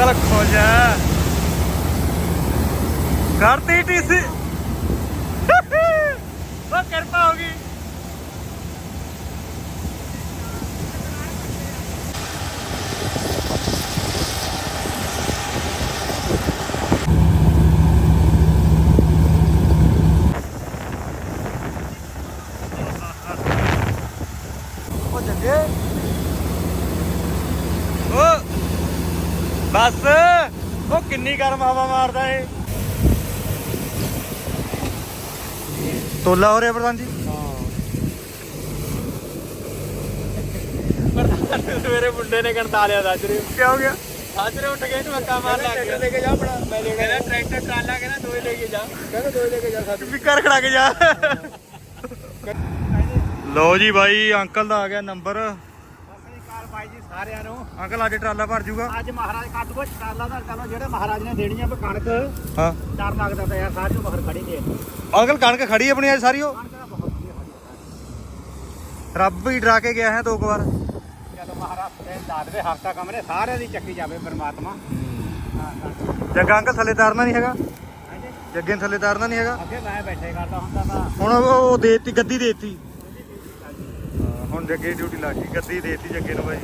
Uncle ਖੁਸ਼ ਕਰਤੀ ਟੀਸੀ ਉਹ ਕਿਰਪਾ ਹੋ ਗਈ ਉਹ ਜੱਗੇ ਉਹ ਬਸ ਉਹ ਕਿੰਨੀ ਗਰਮ ਹਵਾ ਮਾਰਦਾ ਏ ਤੋਲਾ ਹੋ ਰਿਹਾ ਪ੍ਰਧਾਨ ਜੀ? ਮੇਰੇ ਮੁੰਡੇ ਨੇ ਗਣਤਾ ਲਿਆ ਸਾਜਰੇ ਕੀ ਹੋ ਗਿਆ? ਸਾਜਰੇ ਉੱਠ ਕੇ ਇਹਨੂੰ ਅੱਕਾ ਮਾਰ ਲੱਗ ਗਿਆ। ਲੈ ਕੇ ਜਾ ਆਪਣਾ। ਮੈਂ ਲੈ ਗਿਆ ਟਰੈਕਟਰ ਟਰਾਲਾ ਕਹਿੰਦਾ ਦੋਏ ਲੈ ਕੇ ਜਾ। ਕਹਿੰਦਾ ਦੋਏ ਲੈ ਕੇ ਜਾ ਸਾਜਰੇ ਵੀ ਕਰ ਖੜਾ ਕੇ ਜਾ। ਲੋ ਜੀ ਬਾਈ ਅੰਕਲ ਦਾ ਆ ਗਿਆ ਨੰਬਰ। ਸਾਰਿਆਂ ਨੂੰ। ਅੰਕਲ ਅੱਜ ਟਰਾਲਾ ਭਰ ਜੂਗਾ? ਅੱਜ ਮਹਾਰਾਜ ਕੱਟ ਕੋ ਟਰਾਲਾ ਦਾ ਚਲੋ ਜਿਹੜੇ ਮਹਾਰਾਜ ਨੇ ਦੇਣੀਆਂ ਵੀ ਕਣਕ। ਹਾਂ। ਡਰ ਲੱਗਦਾ ਤਾਂ ਯਾਰ ਸਾਰੇ ਨੂੰ ਮਹਰ ਖੜੀ ਦੇ ਅੰਕਲ ਕਣਕ ਖੜੀ ਆਪਣੀ ਅੱਜ ਸਾਰੀ ਉਹ? ਕਣਕ ਦਾ ਬਹੁਤ ਵਧੀਆ ਖੜੀ ਰੱਬ ਹੀ ਡਰਾ ਕੇ ਗਿਆ ਹੈ ਦੋ ਕੁ ਵਾਰ। ਜਦੋਂ ਮਹਾਰਾਜ ਦੇ ਦਾਦ ਦੇ ਹਫਤਾ ਕੰਮ ਨੇ ਸਾਰਿਆਂ ਦੀ ਚੱਕੀ ਜਾਵੇ ਪਰਮਾਤਮਾ। ਹਾਂ। ਹਾਂ ਜੱਗਾ ਅੰਕਲ ਥੱਲੇ ਤਾਰਨਾ ਨਹੀਂ ਹੈਗਾ? ਹਾਂਜੀ। ਜੱਗੇ ਨੂੰ ਥੱਲੇ ਤਾਰਨਾ ਨਹੀਂ ਹੈਗਾ? ਅੱਗੇ ਮੈਂ ਬੈਠੇ ਕਰਦਾ ਹੁੰਦਾ ਤਾਂ। ਹੁਣ ਉਹ ਉਹ ਦੇਤੀ ਗੱਦੀ ਦੇਤੀ। ਹੁਣ ਜੱਗੇ ਡਿਊਟੀ ਲੱਗ ਗਈ ਗੱਦੀ ਦੇਤੀ ਜੱਗੇ ਨੂੰ ਬਾਈ।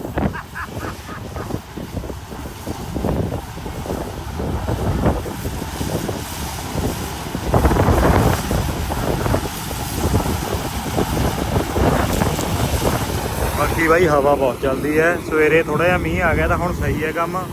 ਬਾਕੀ ਬਾਈ ਹਵਾ ਬਹੁਤ ਚੱਲਦੀ ਹੈ, ਸਵੇਰੇ ਥੋੜਾ ਜਿਹਾ ਮੀਂਹ ਆ ਗਿਆ ਤਾਂ ਹੁਣ ਸਹੀ ਹੈ ਕੰਮ।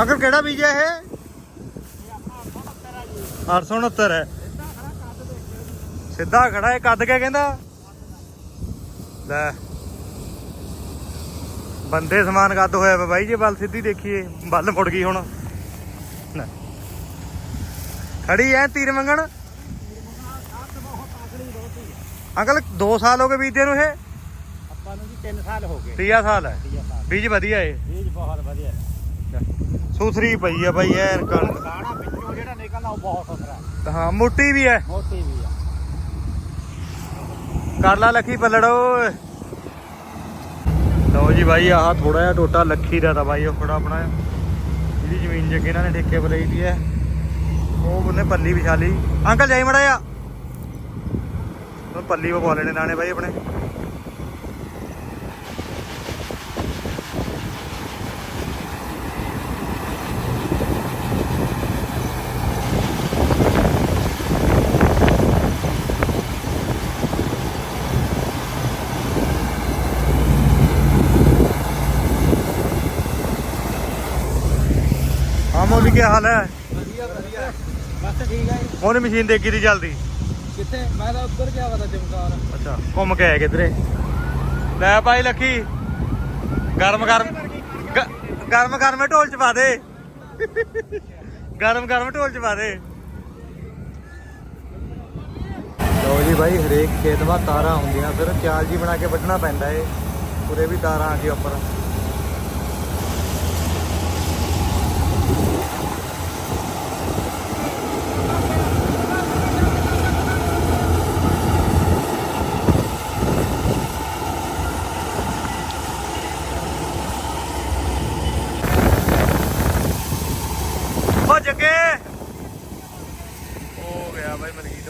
ਅੰਕਲ ਕਿਹੜਾ ਬੀਜ ਹੈ ਇਹ? 869 ਹੈ। ਸਿੱਧਾ ਖੜਾ ਹੈ ਕੱਦ ਕੇ ਕਹਿੰਦਾ? ਲੈ। ਬੰਦੇ ਸਮਾਨ ਕੱਦ ਹੋਇਆ ਵਾ ਬਾਈ ਜੇ ਬਲ ਸਿੱਧੀ ਦੇਖੀਏ ਬੱਲ ਮੁੜ ਗਈ ਹੁਣ। ਖੜੀ ਐ ਤੀਰ ਮੰਗਣ? ਅੰਕਲ 2 ਸਾਲ ਹੋ ਗਏ ਬੀਜਦੇ ਨੂੰ ਇਹ? ਆਪਾਂ ਨੂੰ ਜੀ 3 ਸਾਲ ਹੋ ਗਏ। 30 ਸਾਲ ਹੈ। 30 ਸਾਲ। ਬੀਜ ਵਧੀਆ ਏ। ਬੀਜ ਬਹੁਤ ਵਧੀਆ। ਹੈ। ਸੁਥਰੀ ਪਈ ਆ ਬਾਈ ਐ ਕਣਕ। ਦਾਣਾ ਵਿੱਚੋਂ ਜਿਹੜਾ ਨਿਕਲਦਾ ਉਹ ਬਹੁਤ ਸੁਥਰਾ ਹੈ। ਹਾਂ ਮੋਟੀ ਵੀ ਐ ਮੋਟੀ ਵੀ ਆ ਕਰ ਲਾ ਲੱਖੀ ਪੱਲੜ ਲਓ ਜੀ ਬਾਈ ਆਹ ਥੋੜਾ ਜਿਹਾ ਟੋਟਾ ਲੱਖੀ ਦਾ ਤਾਂ ਬਾਈ ਉਹ ਥੋੜਾ ਆਪਣਾ ਇਹਦੀ ਜ਼ਮੀਨ ਜੱਗੇ ਇਹਨਾਂ ਨੇ ਠੇਕੇ ਪਰ ਲਈ ਦੀ ਹੈ। ਉਹ ਉਹਨੇ ਪੱਲੀ ਵਿਛਾ ਲਈ। ਅੰਕਲ ਜਾਈ ਮੜਾ ਆ ਪੱਲੀ ਪਵਾ ਲੈਣੇ ਨਾਣੇ ਬਾਈ ਆਪਣੇ ਹਾਂ ਮੋਲੀ ਕੀ ਹਾਲ ਹੈ? ਵਧੀਆ ਵਧੀਆ। ਬਸ ਠੀਕ ਹੈ ਉਹਨੇ ਮਸ਼ੀਨ ਦੇਖੀ ਦੀ ਚੱਲਦੀ? ਕਿੱਥੇ? ਮੈਂ ਤਾਂ ਉੱਧਰ ਗਿਆ ਪਤਾ ਚਮਕਾਰ ਅੱਛਾ ਘੁੰਮ ਕੇ ਆਏ ਕਿਧਰੇ? ਲੈ ਭਾਈ ਲੱਖੀ। ਗਰਮ ਗਰਮ ਗਰਮ ਗਰਮ ਢੋਲ ਚ ਪਾ ਦੇ। ਗਰਮ ਗਰਮ ਢੋਲ ਚ ਪਾ ਦੇ। ਲੋ ਜੀ ਭਾਈ ਹਰੇਕ ਖੇਤ ਵਾ ਤਾਰਾਂ ਹੁੰਦੀਆਂ ਫਿਰ ਚਾਲ ਜੀ ਬਣਾ ਕੇ ਵੱਢਣਾ ਪੈਂਦਾ ਏ। ਉਰੇ ਵੀ ਤਾਰਾਂ ਆ ਗਈਆਂ ਉੱਪਰ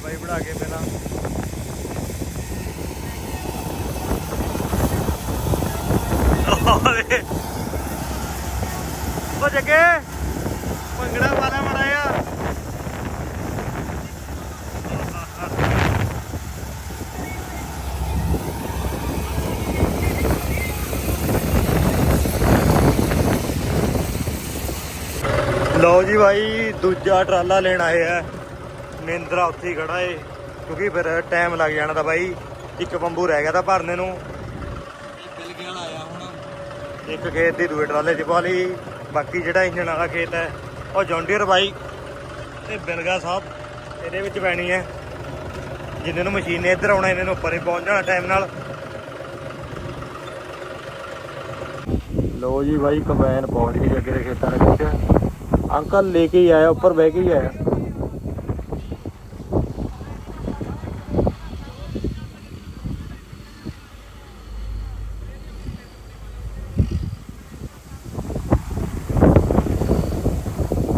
ਬਾਈ ਬਣਾ ਕੇ ਪਹਿਲਾਂ ਓਏ ਉਹ ਜੱਗੇ। ਭੰਗੜਾ ਵਾਲਾ ਮੜਾਇਆ ਲਓ ਜੀ ਭਾਈ ਦੂਜਾ ਟਰਾਲਾ ਲੈਣ ਆਏ ਆ। ਮਹਿੰਦਰਾ ਉੱਥੇ ਹੀ ਖੜਾ ਏ ਕਿਉਂਕਿ ਫਿਰ ਟਾਈਮ ਲੱਗ ਜਾਣਾ ਤਾਂ ਬਾਈ ਇੱਕ ਬੰਬੂ ਰਹਿ ਗਿਆ ਤਾਂ ਭਰਨੇ ਨੂੰ। ਬਿਲ ਗਿਆ ਆਇਆ ਹੁਣ? ਇੱਕ ਖੇਤ ਦੀ ਦੂਏ ਟਰਾਲੇ 'ਚ ਪਾ ਲਈ। ਬਾਕੀ ਜਿਹੜਾ ਇੰਜਣ ਵਾਲਾ ਖੇਤ ਹੈ, ਉਹ ਜੌਂਡੀਅਰ ਬਾਈ ਤੇ ਬਿਲਗਾ ਸਾਹਿਬ, ਇਹਦੇ ਵਿੱਚ ਪੈਣੀ ਹੈ। ਜਿੰਨੇ ਨੂੰ ਮਸ਼ੀਨ ਨੇ ਇੱਧਰ ਆਉਣਾ, ਇਹਨਾਂ ਨੂੰ ਉੱਪਰ ਹੀ ਪਹੁੰਚ ਜਾਣਾ ਟਾਈਮ ਨਾਲ। ਲੋ ਜੀ ਬਾਈ ਕੰਬਾਈਨ ਪਹੁੰਚ ਗਈ ਅੱਗੇ ਦੇ ਖੇਤਾਂ ਦੇ ਵਿੱਚ। ਅੰਕਲ ਲੈ ਕੇ ਹੀ ਆਇਆ, ਉੱਪਰ ਬਹਿ ਕੇ ਹੀ ਆਇਆ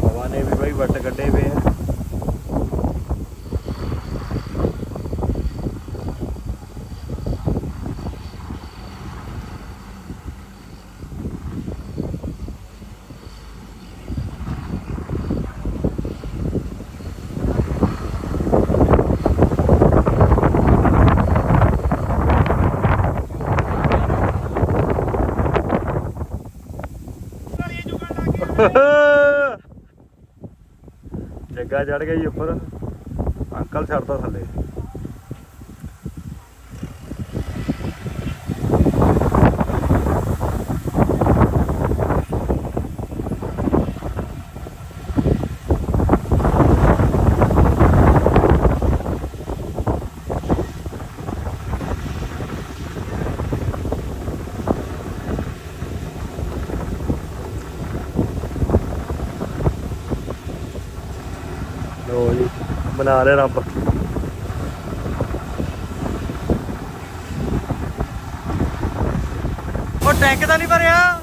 ਹਵਾ ਨੇ ਵੀ ਬਾਈ ਵੱਟ ਕੱਢੇ ਪਏ ਆ ਜੱਗਾ ਚੜ ਗਿਆ ਜੀ ਉੱਪਰ। ਅੰਕਲ ਛੱਡਦਾ ਥੱਲੇ ਲੋ ਜੀ ਬਣਾ ਲਿਆ ਰੱਬ। ਉਹ ਟੈਂਕ ਤਾਂ ਨਹੀਂ ਭਰਿਆ।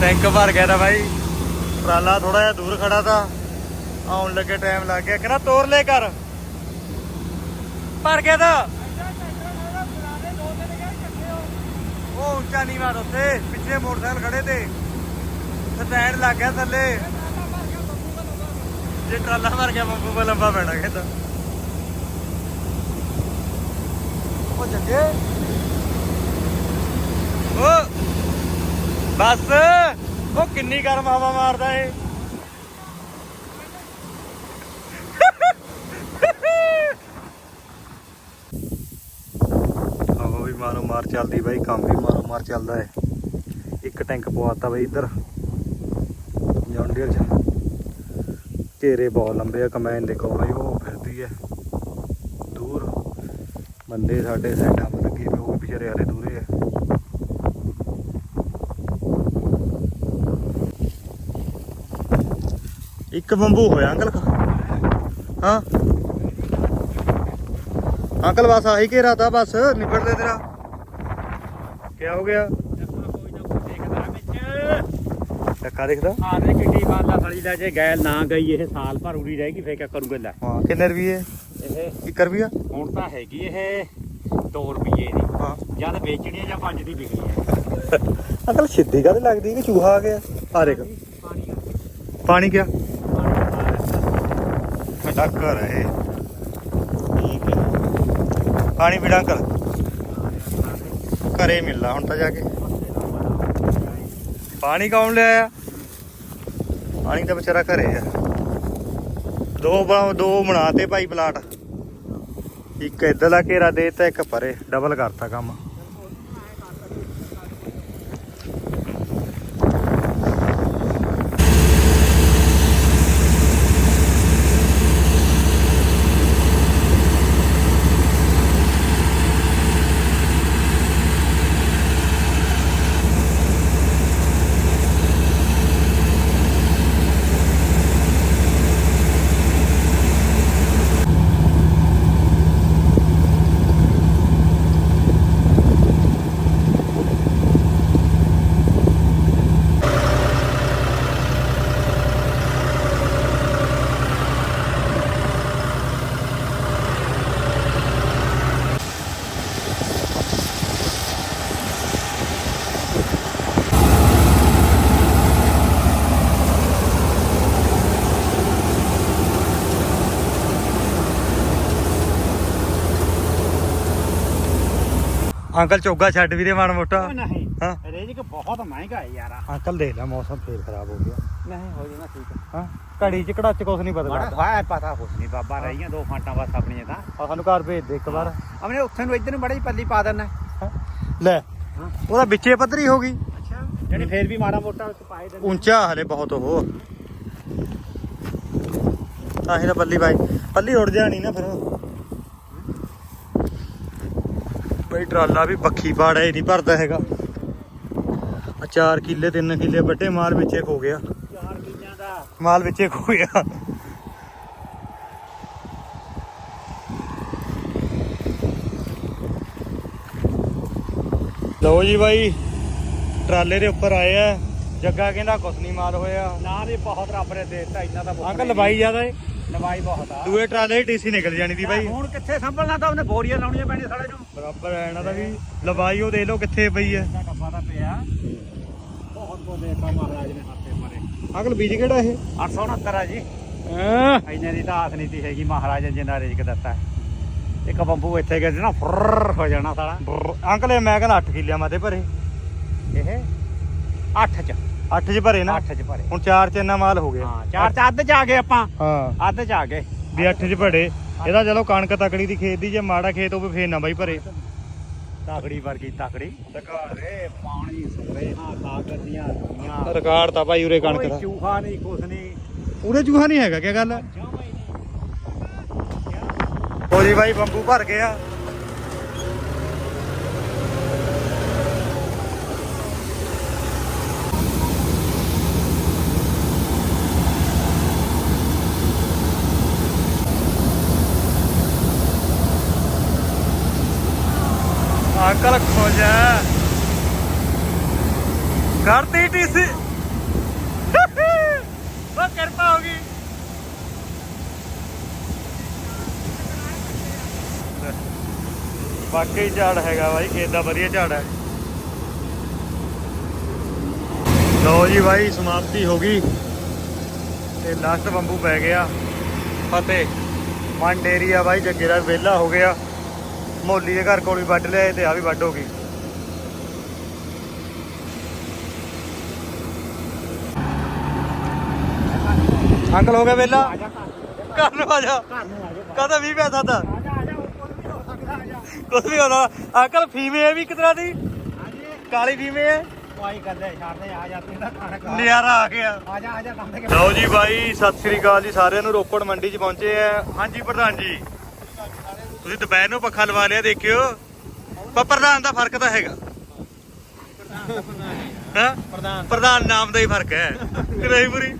ਟੈਂਕ ਭਰ ਗਿਆ ਤਾਂ ਬਾਈ। ਟਰਾਲਾ ਥੋੜਾ ਜਿਹਾ ਦੂਰ ਖੜਾ ਤਾਂ। ਆਉਣ ਲੱਗੇ ਟਾਈਮ ਲੱਗ ਗਿਆ। ਕਹਿੰਦਾ ਤੋਰ ਲੈ ਕਰ ਭਰ ਗਿਆ ਤਾਂ। ਉਹ ਉੱਚਾ ਮਾਰ ਉੱਥੇ ਪਿੱਛੇ ਮੋਟਰਸਾਈਕਲ ਖੜੇ ਤੇ। ਸਟੈਂਡ ਲੱਗ ਗਿਆ ਥੱਲੇ। ਜੇ ਟਰਾਲਾ ਭਰ ਗਿਆ ਬੰਬੂ ਕੋ ਲੰਬਾ ਪੈਣਾ ਕਹਿੰਦਾ ਉਹ ਜੱਗੇ। ਉਹ ਬਸ। ਉਹ ਕਿੰਨੀ ਗਰਮ ਹਵਾ ਮਾਰਦਾ ਏ। ਮਾਰੋ, ਮਾਰ ਚੱਲਦੀ ਬਾਈ, ਕੰਮ ਵੀ ਚੱਲਦਾ ਹੈ। ਇੱਕ ਟੈਂਕ ਪਵਾਤਾ ਬਾਈ ਇੱਧਰ। ਜੌਂਡੀਅਰ ਚ। ਘੇਰੇ ਬਹੁਤ ਲੰਬੇ ਆ ਕਮੈਨ ਦੇਖੋ ਬਾਈ ਉਹ ਫਿਰਦੀ ਹੈ। ਦੂਰ। ਬੰਦੇ ਸਾਡੇ ਸਾਈਡਾਂ 'ਤੇ ਲੱਗੇ ਪਏ ਉਹ ਵਿਚਾਰੇ ਹਾਲੇ ਦੂਰੇ ਆ। ਇੱਕ ਬੰਬੂ ਹੋਇਆ ਅੰਕਲ ਹਾਂ। ਅੰਕਲ ਬਸ ਆਹੀ ਘੇਰਾ ਤਾ ਬਸ ਨਿਬੜ ਲੈ ਤੇਰਾ। ਕੀ ਹੋ ਗਿਆ? ਟੱਕਾ ਦਿਖਦਾ? ਆਰੇ ਕਿੱਡੀ ਬਾਤ ਦਾ ਫੜੀ ਲੈ ਜੇ ਗੈਲ ਨਾ ਗਈ ਇਹ ਸਾਲ ਭਰ ਉਰੀ ਰਹੇਗੀ ਫੇਰ ਕਿਆ ਕਰੂਗੇ ਲੈ? ਹਾਂ ਕਿੰਨੇ ਰੁਪਏ ਇਹ? 1 ਰੁਪਿਆ ਹੁਣ ਤਾਂ ਹੈਗੀ ਇਹ 2 ਰੁਪਏ ਦੀ। ਹਾਂ। ਜਦ ਵੇਚਣੀ ਹੈ ਜਾਂ 5 ਦੀ ਵਿਕਣੀ ਹੈ ਅੰਕਲ ਸਿੱਧੀ ਕਾਹਦੇ ਲੱਗਦੀ ਕਿ ਚੂਹਾ ਆ ਗਿਆ। ਆ ਦੇਖ। ਪਾਣੀ ਪਾਣੀ ਕਿਆ ਹੈ ਇਹ। ਠੀਕ ਹੈ ਪਾਣੀ ਪੀਣਾ ਅੰਕਲ। ਘਰੇ ਮਿਲਣਾ ਹੁਣ ਤਾਂ ਜਾ ਕੇ। ਪਾਣੀ ਕੌਣ ਲਿਆਇਆ? ਪਾਣੀ ਤਾਂ ਵਿਚਾਰਾ ਘਰੇ ਆ। ਦੋ ਬਣਾ ਦੋ ਬਣਾਤੇ ਭਾਈ ਪਲਾਟ। ਇੱਕ ਇੱਧਰਲਾ ਘੇਰਾ ਦੇਤਾ, ਇੱਕ ਪਰੇ। ਡਬਲ ਕਰਤਾ ਕੰਮ। ਅੰਕਲ ਚੋਗਾ ਛੱਡ ਵੀਰੇ ਮਾੜਾ ਮੋਟਾ। ਨਹੀਂ ਹਾਂ। ਰੇਜਕ ਬਹੁਤ ਮਹਿੰਗਾ ਹੈ ਯਾਰ ਅੰਕਲ ਦੇਖ ਲੈ ਮੌਸਮ ਫੇਰ ਖਰਾਬ ਹੋ ਗਿਆ। ਨਹੀਂ ਹੋ ਜਾਣਾ ਠੀਕ ਹਾਂ ਘੜੀ ਚ ਕੁਛ ਨਹੀਂ ਬਦਲਦਾ ਹੋਇਆ ਪਤਾ ਕੁਛ ਨਹੀਂ ਬਾਬਾ ਰਹੀਆਂ ਦੋ ਫਾਂਟਾਂ ਬਸ ਆਪਣੀਆਂ ਤਾਂ। ਆ ਸਾਨੂੰ ਘਰ ਭੇਜ ਦੇ ਇੱਕ ਵਾਰ। ਆਪਣੇ ਉੱਥੇ ਨੂੰ ਇੱਧਰ ਨੂੰ ਬੜੀ ਪੱਲੀ ਪਾ ਦੇਣਾ ਹੈਂ? ਲੈ ਹਾਂ। ਉਹਦਾ ਵਿੱਚੇ ਪੱਧਰੀ ਹੋ ਗਈ। ਅੱਛਾ ਜਿਹੜੀ ਫੇਰ ਵੀ ਮਾੜਾ ਮੋਟਾ ਪਾਏ ਦੇਣਾ ਉੱਚਾ ਹਲੇ ਬਹੁਤ ਉਹ। ਤਾਂ ਹੀ ਤਾਂ ਪੱਲੀ ਬਾਈ ਪੱਲੀ ਉੜ ਜਾਣੀ ਨਾ ਫਿਰ। ਬਈ ਟਰਾਲਾ ਵੀ ਬੱਖੀ ਪਾੜਾ ਹੀ ਨਹੀਂ ਭਰਦਾ ਹੈਗਾ। ਆ 4 ਕਿੱਲੇ 3 ਕਿੱਲੇ ਵੱਡੇ ਮਾਲ ਵਿੱਚੇ ਖੋ ਗਿਆ। ਚਾਰ ਕਿੱਲਿਆਂ ਦਾ ਮਾਲ ਵਿੱਚੇ ਖੋ ਗਿਆ। ਲਓ ਜੀ ਬਾਈ ਟਰਾਲੇ ਦੇ ਉੱਪਰ ਆਏ ਆ। ਜੱਗਾ ਕਹਿੰਦਾ ਕੁਛ ਨਹੀਂ ਮਾਲ ਹੋਇਆ। ਨਾ ਵੀ ਬਹੁਤ ਰੱਬ ਨੇ ਦੇ ਦਿੱਤਾ ਇੰਨਾ ਤਾਂ ਅੰਕਲ ਲਵਾਈ ਜ਼ਿਆਦਾ ਏ। ਲਵਾਈ ਬਹੁਤ ਆ। ਦੂਏ ਟਰਾਲੇ ਟੀਸੀ ਨਿਕਲ ਜਾਣੀ ਦੀ ਬਾਈ। ਹੁਣ ਕਿੱਥੇ ਸੰਭਲਣਾ ਤਾਂ ਉਹਨੇ ਬੋਰੀਆਂ ਲਾਉਣੀਆਂ ਪੈਣੀਆਂ ਸਾਲੇ ਨੂੰ। ਬਰਾਬਰ ਹੈ ਇਹਨਾਂ ਦਾ ਵੀ ਲਵਾਈ ਉਹ ਦੇ ਲਓ ਕਿੱਥੇ ਪਈ ਹੈ ਦਾ ਡੱਬਾ ਤਾਂ ਪਿਆ। ਬਹੁਤ ਬਹੁਤ ਦੇਤਾ ਮਹਾਰਾਜ ਨੇ ਹੱਥੇ ਮਾਰੇ। ਅੰਕਲ ਬੀਜ ਕਿਹੜਾ ਇਹ? 869 ਆ ਜੀ। ਹਾਂ। ਇੰਨੇ ਦੀ ਤਾਂ ਆਸ ਨਹੀਂ ਤੀ ਹੈਗੀ ਮਹਾਰਾਜ ਨੇ ਜਿੰਨਾ ਰਿਜ਼ਕ ਦਿੱਤਾ। ਇੱਕ ਬੰਬੂ ਇੱਥੇ ਗਏ ਸੀ ਨਾ ਫੁਰ ਹੋ ਜਾਣਾ ਸਾਲਾ। ਅੰਕਲ ਮੈਂ ਕਹਿੰਦਾ 8 ਕਿੱਲਿਆਂ ਮਾਤੇ ਭਰੇ। ਇਹ 8 ਚ। 8 ਚ ਭਰੇ ਨਾ? 8 ਚ ਭਰੇ। ਹੁਣ 4 ਚ ਇੰਨਾ ਮਾਲ ਹੋ ਗਿਆ। ਹਾਂ ਚਾਰ ਚ ਅੱਧ ਚ ਆ ਗਏ ਆਪਾਂ। ਹਾਂ। ਅੱਧ ਚ ਆ ਗਏ। ਵੀ 8 ਚ ਭੜੇ ਇਹਦਾ ਚਲੋ ਕਣਕ ਤਕੜੀ ਦੀ ਖੇਤ ਦੀ ਜੇ ਮਾੜਾ ਖੇਤ ਹੋਵੇ ਫੇਰ ਨਾ ਬਾਈ ਭਰੇ। ਤਾਕੜੀ ਵਰਗੀ ਤਾਕੜੀ। ਰੇ ਪਾਣੀ ਸਪਰੇ। ਹਾਂ ਤਾਕਤ ਦੀਆਂ ਦੁਨੀਆਂ ਰਿਕਾਰਡ ਤਾਂ ਭਾਈ ਉਰੇ ਕਣਕ ਦਾ। ਚੂਹਾ ਨਹੀਂ ਕੁਛ ਨਹੀਂ। ਉਰੇ ਚੂਹਾ ਨਹੀਂ ਹੈਗਾ ਕੀ ਗੱਲ ਹੀ? ਹੋ ਜੀ ਬਾਈ ਬੰਬੂ ਭਰ ਗਿਆ। ਅੰਕਲ ਖੋਜਾ ਕਰਤੀ ਟੀਸੀ ਉਹ ਕਿਰਪਾ ਹੋ ਗਈ। ਵਾਕਈ ਝਾੜ ਹੈਗਾ ਬਾਈ, ਖੇਤ ਦਾ ਵਧੀਆ ਝਾੜ ਹੈ। ਲਓ ਜੀ ਬਾਈ, ਸਮਾਪਤੀ ਹੋ ਗਈ। ਤੇ ਲਾਸਟ ਬੰਬੂ ਪੈ ਗਿਆ। ਫਤਿਹ। ਮਨ ਡੇਰੀ ਆ ਬਾਈ, ਜੱਗੇ ਦਾ ਵਿਹਲਾ ਹੋ ਗਿਆ। ਮੋਲੀ ਦੇ ਘਰ ਕੋਲ ਵੀ ਵੱਢ ਲਿਆ ਤੇ ਆ ਵੀ ਵੱਢ ਹੋ ਗਈ। ਅੰਕਲ ਹੋ ਗਿਆ ਵਿਹਲਾ? ਘਰ ਨੂੰ ਆ ਜਾ। ਘਰ 20 ਪੈਸਾ ਦਾ ਵੀ ਹੋ ਕੁਝ ਵੀ ਹੋਣਾ। ਅੰਕਲ ਫੀਮੇ ਹੈ ਵੀ ਇੱਕ ਦੀ? ਕਾਲੀ ਫੀਮੇ ਹੈ ਪਾਈ ਆ ਗਿਆ। ਲਓ ਜੀ ਬਾਈ, ਸਤਿ ਸ੍ਰੀ ਅਕਾਲ ਜੀ, ਸਾਰਿਆਂ ਨੂੰ ਰੋਪੜ ਮੰਡੀ 'ਚ ਪਹੁੰਚੇ ਆ। ਹਾਂਜੀ, ਪ੍ਰਧਾਨ ਜੀ। ਤੁਸੀਂ ਦੁਪਹਿਰ ਨੂੰ ਪੱਖਾ ਲਵਾ ਲਿਆ ਦੇਖਿਓ। ਪਰ ਪ੍ਰਧਾਨ ਦਾ ਫ਼ਰਕ ਤਾਂ ਹੈਗਾ। ਹਾਂ? ਪ੍ਰਧਾਨ ਪ੍ਰਧਾਨ ਨਾਮ ਦਾ ਹੀ ਫ਼ਰਕ ਹੈ। ਕਿ ਨਹੀਂ ਪੂਰੀ?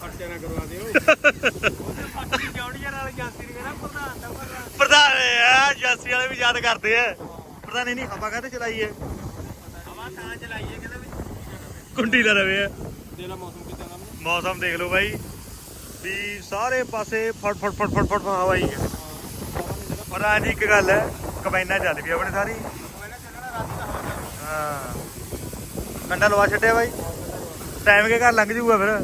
ਖਰਚੇ ਨਾ ਕਰਵਾ ਦਿਓ। ਜੌੜੀਆਂ ਨਾਲ ਜਾਂਦੀ ਨਹੀਂ ਕਰਾ ਪ੍ਰਧਾਨ ਦਾ ਪ੍ਰਧਾਨ ਪ੍ਰਧਾਨ ਆ ਜਾਸੀ ਵਾਲੇ ਵੀ ਯਾਦ ਕਰਦੇ ਆ। ਪ੍ਰਧਾਨ ਇਹ ਨਹੀਂ ਹਵਾ ਕਾਹਤੇ ਚਲਾਈ ਹੈ ਹਵਾ ਤਾਂ ਚਲਾਈਏ? ਕਹਿੰਦਾ ਵੀ ਕੁੰਡੀ ਲਾ ਰਵੇ। ਆ ਦੇ ਲਾ ਮੌਸਮ ਕਿਦਾਂ ਦਾ। ਮੌਸਮ ਦੇਖ ਲਓ ਬਾਈ। ਵੀ ਸਾਰੇ ਪਾਸੇ ਫੜ ਫੜ ਫੜ ਫੜ ਫੜ ਹਵਾ ਹੀ ਹੈ। ਪਰ ਅੱਜ ਇੱਕ ਗੱਲ ਹੈ ਕਬੈਨਾ ਚੱਲ ਪਈ ਆਪਣੇ ਸਾਰੀ। ਹਾਂ। ਕੰਡਾ ਲਵਾ ਛੱਡਿਆ ਬਾਈ। ਟਾਈਮ ਕੇ ਘਰ ਲੰਘ ਜੂਗਾ ਫਿਰ। ਹਾਂ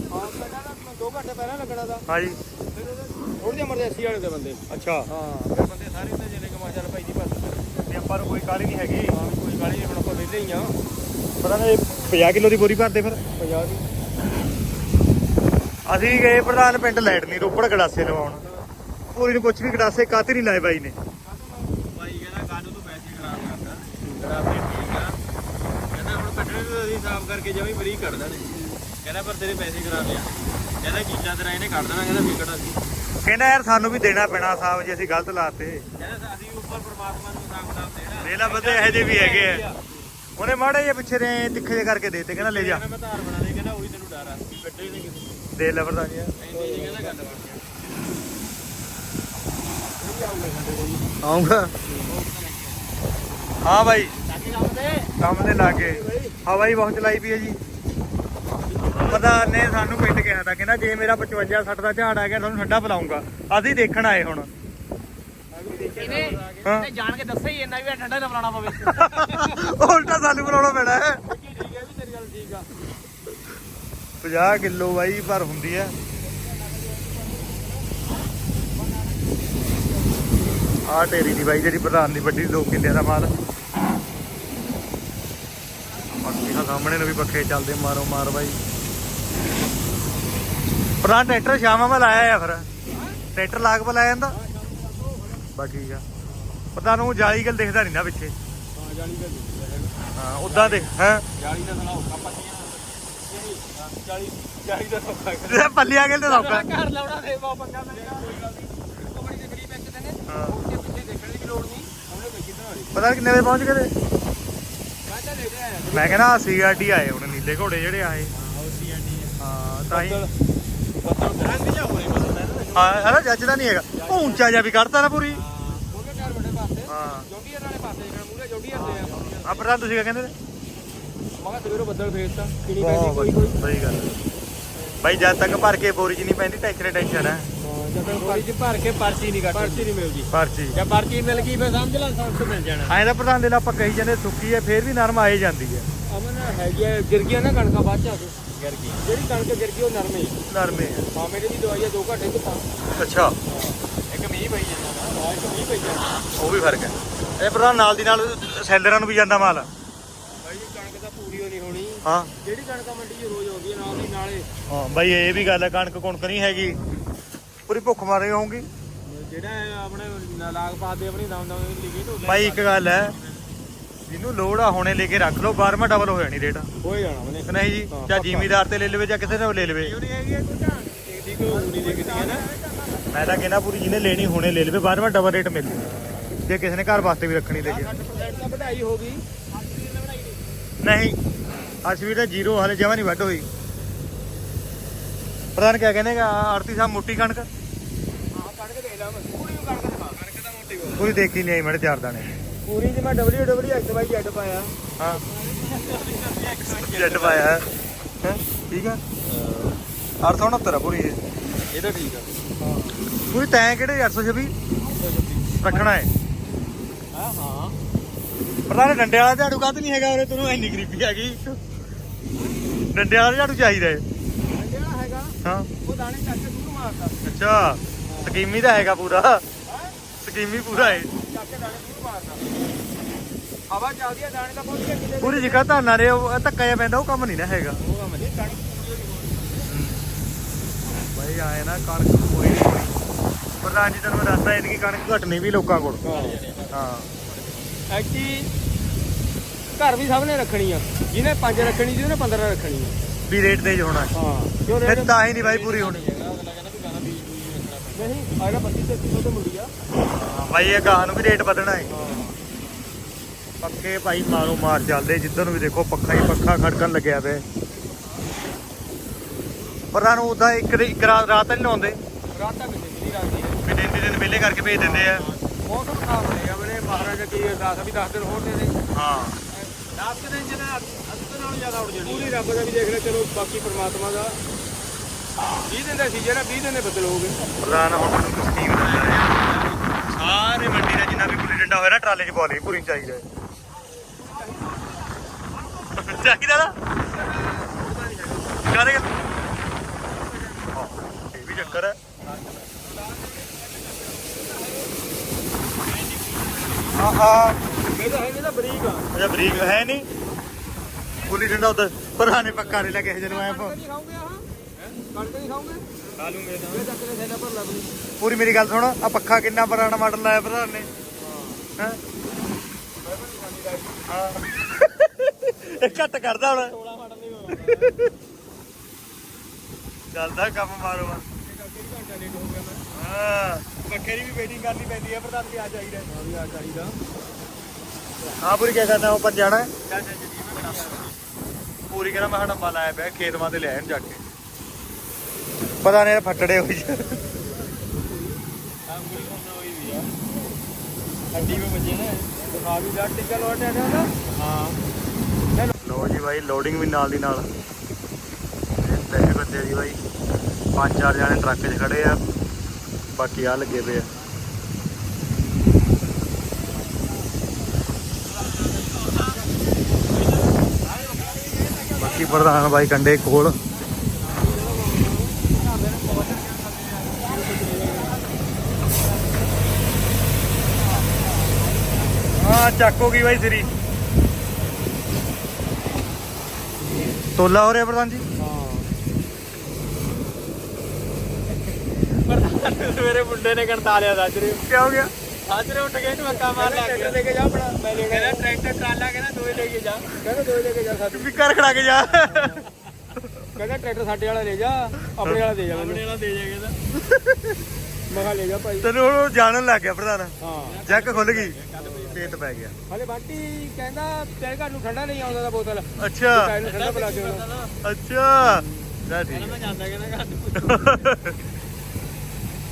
ਦੋ ਘੰਟੇ ਪਹਿਲਾਂ ਲੱਗਣਾ ਦਾ ਹਾਂਜੀ। ਥੋੜੀ ਜਿਹੀ ਐਮਰਜੈਂਸੀ ਵਾਲੇ ਦੇ ਬੰਦੇ। ਅੱਛਾ। ਹਾਂ ਫਿਰ ਬੰਦੇ ਸਾਰੇ ਤੇ ਜਿਹੜੇ ਕਮਾ ਚੱਲ ਭਾਈ ਦੀ ਬਸ। ਤੇ ਆਪਾਂ ਨੂੰ ਕੋਈ ਕਾਲੀ ਨਹੀਂ ਹੈਗੀ। ਕੋਈ ਗਾਲੀ ਨਹੀਂ ਹੁਣ ਆਪਾਂ ਵਿਹਲੇ ਹੀ ਆ ਪਤਾ ਨਹੀਂ 50 ਕਿਲੋ ਦੀ ਬੋਰੀ ਭਰਦੇ ਫਿਰ। 50 ਦੀ। ਅਸੀਂ ਗਏ ਪ੍ਰਧਾਨ ਪਿੰਡ ਲਾਈਟ ਨਹੀਂ ਰੋਪੜ ਗੜਾਸੇ ਲਵਾਉਣ। ਪੂਰੀ ਨੂੰ ਪੁੱਛ ਵੀ ਗੜਾਸੇ ਕਾਤੇ ਨਹੀਂ ਲਾਏ ਬਾਈ ਨੇ। ਭਾਈ ਕਹਿੰਦਾ ਗਾਨੂ ਤੂੰ ਪੈਸੇ ਖਰਾਬ ਕਰਦਾ? ਨਹੀਂ ਠੀਕ ਆ। ਕਹਿੰਦਾ ਹੁਣ ਕੱਢਣੇ ਤੋਂ ਅਸੀਂ ਸਾਫ਼ ਕਰਕੇ ਜਮੀ ਬਰੀਕ ਕੱਢ ਦੇਣੇ। ਕਹਿੰਦਾ ਪਰ ਤੇਰੇ ਪੈਸੇ ਖਰਾਬ ਆ। ਕਹਿੰਦਾ ਕੀਚਾ ਤੇਰਾ ਇਹਨੇ ਕੱਢ ਦੇਣਾ ਕਹਿੰਦਾ ਵਿਕਟ ਅਸੀਂ ਕਹਿੰਦਾ ਯਾਰ ਸਾਨੂੰ ਵੀ ਦੇਣਾ ਪੈਣਾ ਸਾਹਿਬ ਜੇ ਅਸੀਂ ਗਲਤ ਲਾਤੇ। ਕਹਿੰਦਾ ਅਸੀਂ ਉੱਪਰ ਪ੍ਰਮਾਤਮਾ ਨੂੰ ਸਾਫ਼ ਸਾਫ਼ ਦੇਣਾ। ਵੇਲਾ ਬੰਦੇ ਇਹੋ ਜਿਹੇ ਵੀ ਹੈਗੇ ਆ। ਉਹਨੇ ਮਾੜੇ ਜਿਹੇ ਪਿੱਛੇ ਨੇ ਤਿੱਖੇ ਜਿਹੇ ਕਰਕੇ ਦੇਤੇ ਕਹਿੰਦਾ ਲੈ ਜਾ। ਮੈਂ ਧਾਰ ਬਣਾ ਦੇ ਕਹਿੰਦਾ ਉਹੀ ਤੈਨੂੰ ਡਰ ਆ। ਵੀ ਕਿਸੇ ਦੇ ਲੈ ਪ੍ਰਧਾਨ ਜੀ ਇੰਨੀ ਜੀ ਕਹਿੰਦਾ ਗੱਲ ਬਣ ਆਉਂਗਾ। ਹਾਂ ਚਾਚੀ ਕੰਮ ਦੇ ਲਾਗੇ। ਹਵਾ ਹੀ ਬਹੁਤ ਚਲਾਈ ਪਈ ਹੈ ਜੀ। ਪ੍ਰਧਾਨ ਨੇ ਸਾਨੂੰ ਪਿੰਡ ਕਿਹਾ ਤਾਂ ਕਹਿੰਦਾ ਜੇ ਮੇਰਾ 55 60 ਦਾ ਝਾੜ ਆ ਗਿਆ ਤੁਹਾਨੂੰ ਠੰਡਾ ਪਿਲਾਉਂਗਾ। ਅਸੀਂ ਦੇਖਣ ਆਏ ਹੁਣ। ਇਹਨੇ ਹਾਂ। ਜਾਣ ਕੇ ਦੱਸਿਆ ਹੀ ਇੰਨਾ ਵੀ ਠੰਡਾ ਨਾ ਬਣਾਉਣਾ ਪਵੇ। ਉਲਟਾ ਸਾਨੂੰ ਬਣਾਉਣਾ ਪੈਣਾ ਹੈ। ਠੀਕ ਹੈ ਵੀ ਤੇਰੀ ਗੱਲ ਠੀਕ ਆ। 50 ਕਿਲੋ ਬਾਈ ਪਰ ਹੁੰਦੀ ਹੈ। ਆ ਢੇਰੀ ਦੀ ਬਾਈ ਜਿਹੜੀ ਪ੍ਰਧਾਨ ਦੀ ਵੱਡੀ 2 ਕਿੱਲਿਆਂ ਦਾ ਮਾਲ। ਸਾਹਮਣੇ ਨੂੰ ਵੀ ਪੱਖੇ ਚੱਲਦੇ ਮਾਰੋ ਮਾਰ ਬਾਈ। ਪਰਾਂ ਟਰੈਕਟਰ ਸ਼ਾਮਾਂ ਮੈਂ ਲਾਇਆ ਆ ਫਿਰ। ਟਰੈਕਟਰ ਲਾਗ ਪਾ ਲਾਇਆ ਜਾਂਦਾ। ਬਸ ਠੀਕ ਆ। ਪਤਾ ਨੂੰ ਜਾਲੀ ਗੱਲ ਦਿਖਦਾ ਨਹੀਂ ਨਾ ਪਿੱਛੇ। ਹਾਂ ਜਾਲੀ ਦਾ ਹਾਂ ਉਦਾਂ ਦੇ ਹੈ। ਜਾਲੀ ਦਾ ਔਖਾ ਪੱਟੀਆਂ ਜਾਲੀ ਜਾਲੀ ਦਾ ਸੌਖਾ ਪੱਲੀਆਂ ਗੱਲ ਤੇ ਸੌਕਾ ਘਰ ਲਾਉਣਾ ਦੇ ਬਾ ਪੰਗਾ ਮੈਂ ਕੋਈ ਗੱਲ ਨਹੀਂ ਕੰਪਨੀ ਦੇ ਕਰੀਬ ਇੱਕ ਦਿਨ ਹਾਂ। ਦੀ ਲੋੜ ਨਹੀਂ ਉਹਨੇ ਵੇਖੀ ਤਾਂ ਹੋਈ ਪਤਾ ਕਿੰਨੇ ਵਜੇ ਪਹੁੰਚ ਗਏ ਤੇ? ਮੈਂ ਤਾਂ ਲੈ ਰਿਹਾ ਮੈਂ ਕਹਿੰਦਾ ਸੀਆਰਟੀ ਆਏ ਹੁਣ, ਨੀਲੇ ਘੋੜੇ ਜਿਹੜੇ ਆਏ। ਹਾਂ ਉਹ ਸੀਐਨਡੀ ਹਾਂ ਤਾਂ ਹੀ। ਬੱਦਲ ਰੰਗ ਜਿਹਾ ਹੋ ਰਿਹਾ ਬਸ ਹਾਂ ਅਰੇ ਜੱਜ ਦਾ ਨਹੀਂ ਹੈਗਾ। ਉਹ ਉੱਚਾ ਜਿਹਾ ਵੀ ਕੱਢਤਾ ਨਾ ਪੂਰੀ। ਉਹਨੇ ਟਾਇਰ ਵੱਡੇ ਪਾਸੇ ਹਾਂ। ਜੋਡੀਅਰ ਵਾਲੇ ਪਾਸੇ ਜਿਹੜਾ ਮੂਰੇ ਜੋਡੀਅਰ ਦੇ ਆ ਆ ਤੁਸੀਂ ਕੀ ਕਹਿੰਦੇ ਨੇ? ਮੈਂ ਸਵੇਰੋਂ ਬੱਦਲ ਫੇਰਤਾ ਕਿਣੀ ਪੈਂਦੀ ਕੋਈ ਕੋਈ ਸਹੀ ਗੱਲ ਹੈ। ਬਾਈ ਜਦ ਤੱਕ ਭਰ ਕੇ ਬੋਰੀ ਚ ਨਹੀਂ ਪੈਂਦੀ ਟੈਨਸ਼ਨ ਟੈਨਸ਼ਨ ਹੈ। ਜਦੋਂ ਪਰਚੀ ਭਰ ਕੇ ਪਰਚੀ ਨਹੀਂ ਕੱਟਦੀ। ਪਰਚੀ ਨਹੀਂ ਮਿਲਦੀ। ਪਰਚੀ। ਜੇ ਪਰਚੀ ਮਿਲ ਗਈ ਫਿਰ ਸਮਝ ਲੈ ਸਭ ਤੋਂ ਮਿਲ ਜਾਣਾ। ਐਂ ਤਾਂ ਪ੍ਰਧਾਨ ਦੇ ਨਾਲ ਆਪਾਂ ਕਹੀ ਜਾਂਦੇ ਸੁੱਕੀ ਹੈ ਫੇਰ ਵੀ ਨਰਮ ਆਏ ਜਾਂਦੀ ਹੈ। ਅਮਨ ਹੈਗੀ ਆ ਗਿਰ ਗਿਆ ਨਾ ਕਣਕਾਂ ਬਾਅਦ ਚ ਆ ਕੇ। ਗਿਰ ਗਈ ਜਿਹੜੀ ਕਣਕ ਗਿਰ ਗਈ ਉਹ ਨਰਮ ਹੀ ਨਰਮੇ ਹੈ ਹਾਂ ਮੇਰੇ ਦੀ ਦਵਾਈ ਆ ਦੋ ਘੰਟੇ ਤੋਂ ਤਾਂ ਅੱਛਾ। ਇੱਕ ਮੀਂਹ ਪਈ ਜਾਂਦਾ। ਹਾਂ ਇੱਕ ਮੀਂਹ ਪਈ ਜਾਂਦਾ। ਉਹ ਵੀ ਫ਼ਰਕ ਹੈ। ਇਹ ਪ੍ਰਧਾਨ ਨਾਲ ਦੀ ਨਾਲ ਸੈਲਰਾਂ ਨੂੰ ਵੀ ਜਾਂਦਾ ਮਾਲ। ਭਾਈ ਕਣਕ ਤਾਂ ਪੂਰੀ ਹੋਣੀ ਹੋਣੀ। ਹਾਂ। ਜਿਹੜੀ ਕਣਕਾਂ ਮੰਡੀ 'ਚ ਰੋਜ਼ ਆਉਂਦੀ ਹੈ ਨਾਲ ਦੀ ਨਾਲੇ। ਹਾਂ ਬਾਈ ਇਹ ਵੀ ਗੱਲ ਹੈ ਕਣਕ ਕੁਣਕ ਨਹੀਂ ਹੈਗੀ। ਪੂਰੀ ਭੁੱਖ ਮਾਰੇ ਹੋਊਗੀ। ਜਿਹੜਾ ਆਪਣੇ ਲਾਗ ਪਾਦੇ ਆਪਣੀ ਦਮ ਦਮ ਲਿਖੀ ਤੋਂ ਬਾਈ ਇੱਕ ਗੱਲ ਹੈ। ਜਿਹਨੂੰ ਲੋੜ ਆ ਹੁਣੇ ਲੈ ਕੇ ਰੱਖ ਲਓ 12ਵਾਂ ਡਬਲ ਹੋ ਜਾਣੀ ਰੇਟ ਹੋ ਜਾਣਾ ਨਹੀਂ ਜੀ? ਜਾਂ। ਜ਼ਿਮੀਦਾਰ ਤੇ ਲੈ ਲਵੇ ਜਾਂ ਕਿਸੇ ਨੇ ਲੈ ਲਵੇ। ਤਾਂ ਮੈਂ ਤਾਂ ਕਹਿੰਦਾ ਪੂਰੀ ਜਿਹਨੇ ਲੈਣੀ ਹੁਣੇ ਲੈ ਲਵੇ 12ਵਾਂ ਡਬਲ ਰੇਟ ਮਿਲ ਜੇ। ਕਿਸੇ ਨੇ ਘਰ ਵਾਸਤੇ ਵੀ ਰੱਖਣੀ ਲੈ ਗਿਆ 60% ਤਾਂ ਵਧਾਈ ਹੋ ਗਈ। ਨਹੀਂ ਅਸ਼ਵੀ ਤਾਂ ਜ਼ੀਰੋ ਹਲੇ ਜਮਾ ਨਹੀਂ ਵੱਢ ਹੋਈ। ਪ੍ਰਧਾਨ ਕਿਆ ਕਹਿੰਦੇ ਆਰਤੀ ਸਾਹਿਬ ਮੋਟੀ ਕਣਕ। ਹਾਂ ਕਣਕ ਦੇ ਲਾ ਪੂਰੀ ਨੂੰ ਕਣਕ ਦਿਖਾ। ਕਣਕ ਤਾਂ ਮੋਟੀ ਹੋ ਪੂਰੀ ਦੇਖੀ ਨਹੀਂ ਆਈ ਮੇਰੇ ਚਾਰ ਦਾਣੇ। ਪੂਰੀ ਜੇ ਮੈਂ W W X Y Z ਪਾਇਆ। ਹਾਂ। ਜੱਟ ਪਾਇਆ ਹੈ। ਹੈਂ? ਠੀਕ ਆ 869 ਆ ਪੂਰੀ ਇਹ। ਇਹ ਤਾਂ ਠੀਕ ਆ। ਪੂਰੀ ਤੈਂ ਕਿਹੜੇ 826 ਰੱਖਣਾ ਹੈ। ਹਾਂ ਹਾਂ। ਪ੍ਰਧਾਨ ਡੰਡੇ ਵਾਲਾ ਝਾੜੂ ਕਾਹਤ ਨਹੀਂ ਹੈਗਾ ਉਰੇ ਤੈਨੂੰ ਇੰਨੀ ਗਰੀਬੀ ਆ ਗਈ ਡੰਡੇ ਵਾਲਾ ਝਾੜੂ ਚਾਹੀਦਾ ਹੈ। ਹਾਂ। ਉਹ ਦਾਣੇ ਚੱਕ ਕੇ ਦੂਰ ਮਾਰਦਾ। ਅੱਛਾ ਸਕੀਮੀ ਤਾਂ ਹੈਗਾ ਪੂਰਾ। ਸਕੀਮੀ ਪੂਰਾ ਹੈ ਚੱਕ ਕੇ ਦਾਣੇ ਦੂਰ ਮਾਰਦਾ। ਹਵਾ ਚੱਲਦੀ ਆ ਦਾਣੇ ਤਾਂ ਪਹੁੰਚ ਗਿਆ ਕਿਲੇ ਪੂਰੀ ਜਿਕਾ ਧਾਨਾ ਰੇ ਧੱਕਾ ਜਿਹਾ ਪੈਂਦਾ ਉਹ ਕੰਮ ਨਹੀਂ ਨਾ ਹੈਗਾ। ਉਹ ਕੰਮ ਨਹੀਂ ਕਣਕ ਪੂਰੀ ਹੋਣੀ। ਬਾਈ ਆਏ ਨਾ ਕਣਕ ਕੋਈ ਨਹੀਂ ਪ੍ਰਧਾਨ ਜੀ ਤੁਹਾਨੂੰ ਦੱਸਦਾ ਇਹਦੀ ਕਣਕ ਘਟਣੀ ਵੀ ਲੋਕਾਂ ਕੋਲ। ਹਾਂ। ਐਕਚੁਅਲੀ ਘਰ ਵੀ ਸਭ ਨੇ ਰੱਖਣੀ ਆ। ਜਿਹਨੇ 5 ਰੱਖਣੀ ਸੀ ਉਹਨੇ 15 ਰੱਖਣੀ ਆ। ਵੀ ਰੇਟ ਤੇਜ ਹੋਣਾ। ਹੈ। ਕਿਉਂ ਫਿਰ ਤਾਂ ਹੀ ਨਹੀਂ ਬਾਈ ਪੂਰੀ ਹੋਣੀ। ਨਹੀਂ ਆਗਾ 25 ਤੇ 300 ਤੇ ਮੁੜੀ ਆ ਹਾਂ ਬਾਈ ਇਹ ਗਾਹ ਨੂੰ ਵੀ ਰੇਟ ਵਧਣਾ ਹੈ। ਪੱਕੇ ਭਾਈ ਮਾਰੋ ਮਾਰ ਚੱਲਦੇ ਜਿੱਧਰ ਨੂੰ ਵੀ ਦੇਖੋ ਪੱਖਾ ਹੀ ਪੱਖਾ ਖੜਕਣ ਲੱਗਿਆ ਪਿਆ। ਪ੍ਰਧਾਨ ਉਦਾਂ ਇੱਕ ਇੱਕ ਰਾਤ ਰਾਤ ਨਹੀਂ ਲਾਉਂਦੇ ਰਾਤ ਤੱਕ ਨਹੀਂ ਰਾਤ ਵੀ ਦਿਨ ਦੀ ਦਿਨ ਵਿਹਲੇ ਕਰਕੇ ਭੇਜ ਦਿੰਦੇ ਆ। ਮੌਸਮ ਖਰਾਬ ਹੋਏਗਾ ਮੇਰੇ ਮਹਾਰਾਜਾ ਕੀ 10 ਵੀ 10 ਦਿਨ ਹੋਰ ਦੇ ਦੇ। ਹਾਂ। 10 ਦਿਨ ਅੱਧ ਨਾਲੋਂ ਜ਼ਿਆਦਾ ਉੱਡ ਜਾਣੀ। ਪੂਰੀ ਰੱਬ ਦਾ ਵੀ ਦੇਖ ਲੈ ਚਲੋ ਬਾਕੀ ਪ੍ਰਮਾਤਮਾ ਦਾ। 20 ਦਿਨ ਦਾ ਸੀ ਜਿਹੜਾ 20 ਦਿਨ ਦੇ ਬਦਲ ਹੋ ਗਏ। ਪ੍ਰਧਾਨ ਹੁਣ ਮੈਨੂੰ ਕੁਝ ਸਕੀਮ ਦਿੰਦਾ ਹੈ ਸਾਰੇ ਮੰਡੀ ਦਾ ਜਿੰਨਾ ਵੀ ਗੁੱਲੀ ਡੰਡਾ ਹੋਇਆ ਨਾ ਟਰਾਲੇ 'ਚ ਪਾ ਲਈ ਪੂਰੀ ਚਾਹੀਦਾ ਹੈ। ਚਾਹੀਦਾ ਨਾ? ਕਾਹਦੇ ਇਹ ਵੀ ਚੱਕਰ ਹੈ। ਆ ਆ ਇਹ ਤਾਂ ਹੈ ਤਾਂ ਬਰੀਕ ਆ। ਅਜਾ ਬਰੀਕ ਹੈ ਨਹੀਂ। ਗੁੱਲੀ ਡੰਡਾ ਉਧਰ। ਪੁਰਾਣੇ ਪੱਕਾ ਨਹੀਂ ਲੱਗੇ ਜਿਹਨੂੰ ਐ ਕਣਕ ਨਹੀਂ ਖਾਓਗੇ ਆਹ? ਕਣਕ ਨਹੀਂ ਖਾਓਗੇ? ਖਾ ਲੂੰਗੇ ਤਾਂ। ਇਹ ਦੇ ਸੈਨਾ ਭਰ ਲੱਭਣੀ ਪੂਰੀ ਮੇਰੀ ਗੱਲ ਸੁਣ ਆ ਪੱਖਾ ਕਿੰਨਾ ਪੁਰਾਣਾ ਮਾਡਲ ਲਾਇਆ ਪ੍ਰਧਾਨ ਨੇ। ਹਾਂ? ਹਾਂ। ਇਹ ਘੱਟ ਕਰਦਾ ਹੁਣ। 16 ਮਾਡਲ ਨਹੀਂ ਹੋਣਾ। ਚੱਲਦਾ ਕੰਮ ਮਾਰੋ ਵਾ। ਘੰਟਾ ਲੇਟ ਹੋ। ਗਿਆ ਮੈਂ ਹਾਂ ਪੱਖੇ ਦੀ ਵੀ ਵੇਟਿੰਗ ਕਰਨੀ ਪੈਂਦੀ ਹੈ ਪ੍ਰਧਾਨ ਵੀ ਆ ਚਾਹੀਦਾ ਹਾਂ ਵੀ ਆ ਚਾਹੀਦਾ ਹਾਂ ਪੂਰੀ ਕੀ ਕਰਨਾ ਉਹ ਪਰ ਜਾਣਾ ਹੈ? ਚੱਲ ਚੱਲ ਜੀ ਮੈਂ ਪੂਰੀ ਕਹਿੰਦਾ ਮੈਂ ਹੜੰਬਾ ਲਾਇਆ ਪਿਆ ਖੇਤ ਮਾਂ ਤੇ ਲੈ ਆਣ ਜਾ ਕੇ। ਪਤਾ ਨਹੀਂ ਫੱਟੜੇ ਹੋਈ ਕੋਨਾ ਹੋਈ ਵੀ ਆ। ਹੱਡੀ ਵਿੱਚ ਵੱਜੇ ਨਾ ਦਿਖਾ ਵੀ ਜਾ ਟਿੱਕਾ ਲੋਟ ਹੈ ਨਾ ਹਾਂ। ਲੋ ਜੀ ਬਾਈ ਲੋਡਿੰਗ ਵੀ ਨਾਲ ਦੀ ਨਾਲ। ਤਿੰਨ ਬੰਦੇ ਜੀ ਬਾਈ। ਪੰਜ ਚਾਰ ਜਾਣੇ ਟਰੱਕ 'ਚ ਖੜੇ ਆ। ਬਾਕੀ ਆ ਲੱਗੇ ਪਏ ਆ। ਬਾਕੀ ਪ੍ਰਧਾਨ ਬਾਈ ਕੰਡੇ ਕੋਲ ਹਾਂ ਚੱਕ ਹੋ ਗਈ ਬਾਈ ਸਿਰੀ ਤੋਲਾ ਹੋ ਰਿਹਾ ਪ੍ਰਧਾਨ ਜੀ ਹਾਂ ਪਰ ਸਵੇਰੇ ਮੁੰਡੇ ਨੇ ਗਣਤਾ ਲਿਆ ਸਾਜਰੇ ਕੀ ਹੋ ਗਿਆ ਸਾਜਰੇ ਉੱਠ ਕੇ ਇਹਨੂੰ ਅੱਕਾ ਮਾਰ ਲੱਗ ਗਿਆ। ਲੈ ਕੇ ਜਾ ਆਪਣਾ ਮੈਂ ਲੈ ਕਹਿੰਦਾ ਟਰੈਕਟਰ ਟਰਾਲਾ ਕਹਿੰਦਾ ਦੋਏ ਲੈ ਕੇ ਜਾ। ਕਹਿੰਦਾ ਦੋਏ ਲੈ ਕੇ ਜਾ ਸਾਡੇ। ਵੀ ਕਰ ਖੜਾ ਕੇ ਜਾ। ਕਹਿੰਦਾ ਟਰੈਕਟਰ ਸਾਡੇ ਵਾਲਾ ਲੈ ਜਾ ਆਪਣੇ ਵਾਲਾ ਦੇ ਜਾ ਆਪਣੇ ਵਾਲਾ ਦੇ ਜਾ ਕਹਿੰਦਾ। ਮੈਂ ਕਿਹਾ ਲੈ ਜਾ ਭਾਈ। ਤੈਨੂੰ ਹੁਣ ਜਾਣਨ ਲੱਗ ਗਿਆ ਪ੍ਰਧਾਨ। ਹਾਂ। ਜੱਕ ਖੁੱਲ ਗਈ। ਪੇਟ ਪੈ ਗਿਆ। ਹਲੇ ਬਾਟੀ ਕਹਿੰਦਾ ਤੇਰੇ ਘਰ ਨੂੰ ਠੰਡਾ ਨਹੀਂ ਆਉਂਦਾ ਦਾ ਬੋਤਲ। ਅੱਛਾ। ਤੈਨੂੰ ਠੰਡਾ ਪਿਲਾ ਕੇ ਅੱਛਾ। ਜਾ ਠੀਕ ਮੈਂ ਜਾਂਦਾ ਕਹਿੰਦਾ ਘਰ ਨੂੰ।